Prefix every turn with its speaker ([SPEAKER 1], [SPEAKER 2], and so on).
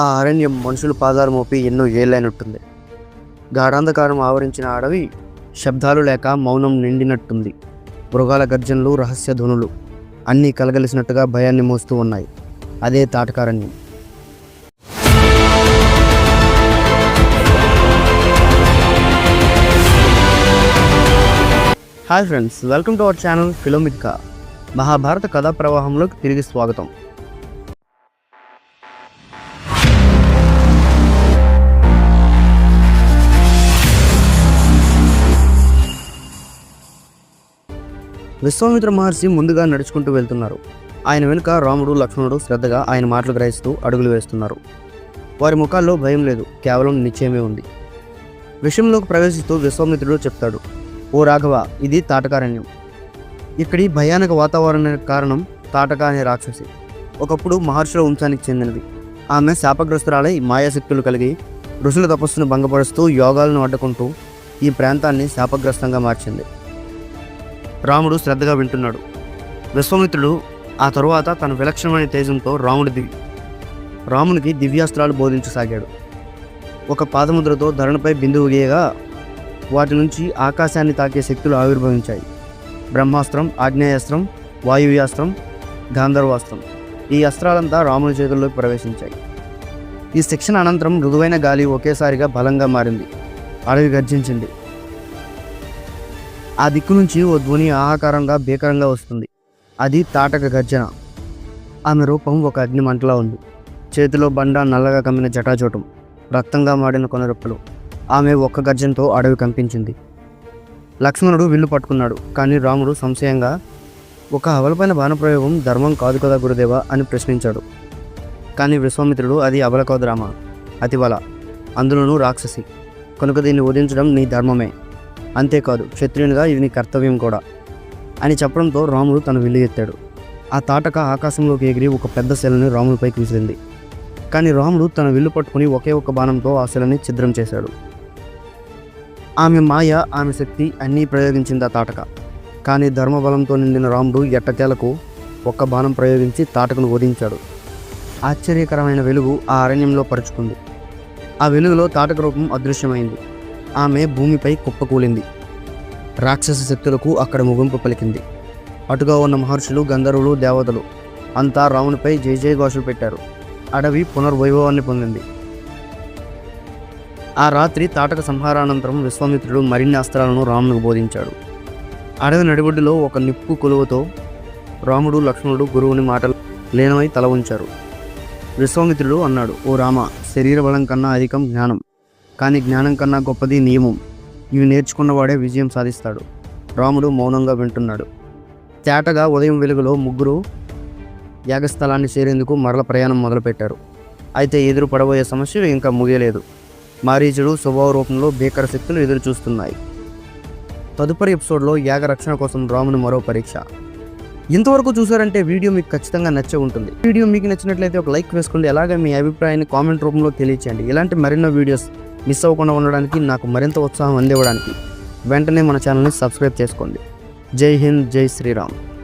[SPEAKER 1] ఆ అరణ్యం మనుషులు పాదాలు మోపి ఎన్నో ఏళ్ళైనట్టుంది. గాఢాంధకారం ఆవరించిన అడవి శబ్దాలు లేక మౌనం నిండినట్టుంది. మృగాల గర్జనలు రహస్య ధ్వనులు అన్నీ కలగలిసినట్టుగా భయాన్ని మోస్తూ ఉన్నాయి. అదే తాటకారణ్యం hi friends welcome to our channel ఫిలోమిత్కా Mahabharata కథా ప్రవాహంలోకి తిరిగి స్వాగతం. విశ్వామిత్ర మహర్షి ముందుగా నడుచుకుంటూ వెళ్తున్నారు. ఆయన వెనుక రాముడు లక్ష్మణుడు శ్రద్ధగా ఆయన మాటలు గ్రహిస్తూ అడుగులు వేస్తున్నారు. వారి ముఖాల్లో భయం లేదు కేవలం నిశ్చయమే ఉంది. విషయంలోకి ప్రవేశిస్తూ విశ్వామిత్రుడు చెప్తాడు ఓ రాఘవ ఇది తాటకారణ్యం. ఇక్కడి భయానక వాతావరణానికి కారణం తాటక అనే రాక్షసి. ఒకప్పుడు మహర్షుల వంశానికి చెందినది. ఆమె శాపగ్రస్తురాలై మాయాశక్తులు కలిగి ఋషుల తపస్సును భంగపరుస్తూ యోగాలను అడ్డుకుంటూ ఈ ప్రాంతాన్ని శాపగ్రస్తంగా మార్చింది. రాముడు శ్రద్ధగా వింటున్నాడు. విశ్వామిత్రుడు ఆ తరువాత తన విలక్షణమైన తేజంతో రాముడిది రామునికి దివ్యాస్త్రాలు బోధించసాగాడు. ఒక పాదముద్రతో ధరణపై బిందువు గీయగా వాటి నుంచి ఆకాశాన్ని తాకే శక్తులు ఆవిర్భవించాయి. బ్రహ్మాస్త్రం ఆగ్నేయాస్త్రం వాయువ్యాస్త్రం గాంధర్వాస్త్రం ఈ అస్త్రాలంతా రాముని చేతుల్లోకి ప్రవేశించాయి. ఈ శిక్షణ అనంతరం మృదువైన గాలి ఒకేసారిగా బలంగా మారింది. అడవి గర్జించింది. ఆ దిక్కు నుంచి ఓ ధ్వని ఆహాకారంగా భీకరంగా వస్తుంది. అది తాటక గర్జన. ఆమె రూపం ఒక అగ్ని మంటలా ఉంది. చేతిలో బండ నల్లగా కమ్మిన జటాచోటం. రక్తంగా మాడిన కొనరెప్పలు ఆమె ఒక్క గర్జనతో అడవి కంపించింది. లక్ష్మణుడు విల్లు పట్టుకున్నాడు. కానీ రాముడు సంశయంగా ఒక అవలపైన బాణప్రయోగం ధర్మం కాదు కదా గురుదేవా అని ప్రశ్నించాడు. కానీ విశ్వామిత్రుడు అది అవల కాదు రామ అతివల. అందులోనూ రాక్షసి. కనుక దీన్ని వధించడం నీ ధర్మమే. అంతేకాదు క్షత్రియునిగా ఇది నీ కర్తవ్యం కూడా అని చెప్పడంతో రాముడు తన విల్లు ఎత్తాడు. ఆ తాటక ఆకాశంలోకి ఎగిరి ఒక పెద్ద శిలని రాముడిపైకి విసిరింది. కానీ రాముడు తన విల్లు పట్టుకుని ఒకే ఒక్క బాణంతో ఆ శిలని ఛిద్రం చేశాడు. ఆమె మాయ ఆమె శక్తి అన్నీ ప్రయోగించింది ఆ తాటక. కానీ ధర్మబలంతో నిండిన రాముడు ఎట్టకేలకు ఒక్క బాణం ప్రయోగించి తాటకను వధించాడు. ఆశ్చర్యకరమైన వెలుగు ఆ అరణ్యంలో పరుచుకుంది. ఆ వెలుగులో తాటక రూపం అదృశ్యమైంది. ఆమె భూమిపై కుప్పకూలింది రాక్షస శక్తులకు అక్కడ ముగింపు పలికింది. అటుగా ఉన్న మహర్షులు గంధర్వులు దేవతలు అంతా రామునిపై జై జయ ఘోషలు పెట్టారు. అడవి పునర్వైభవాన్ని పొందింది. ఆ రాత్రి తాటక సంహారానంతరం విశ్వామిత్రుడు మరిన్ని అస్త్రాలను రామునికి బోధించాడు. అడవి నడిబొడ్డులో ఒక నిప్పు కొలువతో రాముడు లక్ష్మణుడు గురువుని మాటలు లీనమై తల ఉంచారు విశ్వామిత్రుడు అన్నాడు ఓ రామ శరీర బలం కన్నా అధికం జ్ఞానం. కానీ జ్ఞానం కన్నా గొప్పది నియమం. ఇవి నేర్చుకున్నవాడే విజయం సాధిస్తాడు. రాముడు మౌనంగా వింటున్నాడు. తేటగా ఉదయం వెలుగులో ముగ్గురు యాగస్థలాన్ని చేరేందుకు మరల ప్రయాణం మొదలుపెట్టారు. అయితే ఎదురు పడబోయే సమస్య ఇంకా ముగియలేదు. మారీచుడు స్వభావ రూపంలో భీకర శక్తులు ఎదురు చూస్తున్నాయి. తదుపరి ఎపిసోడ్లో యాగ రక్షణ కోసం రాముని మరో పరీక్ష. ఇంతవరకు చూసారంటే వీడియో మీకు ఖచ్చితంగా నచ్చే ఉంటుంది. వీడియో మీకు నచ్చినట్లయితే ఒక లైక్ వేసుకోండి. అలాగే మీ అభిప్రాయాన్ని కామెంట్ రూపంలో తెలియచేయండి. ఇలాంటి మరెన్నో వీడియోస్ మిస్ అవ్వకుండా ఉండడానికి నాకు మరింత ఉత్సాహం అందివ్వడానికి వెంటనే మన ఛానల్ని సబ్స్క్రైబ్ చేసుకోండి. జై హింద్ జై శ్రీరామ్.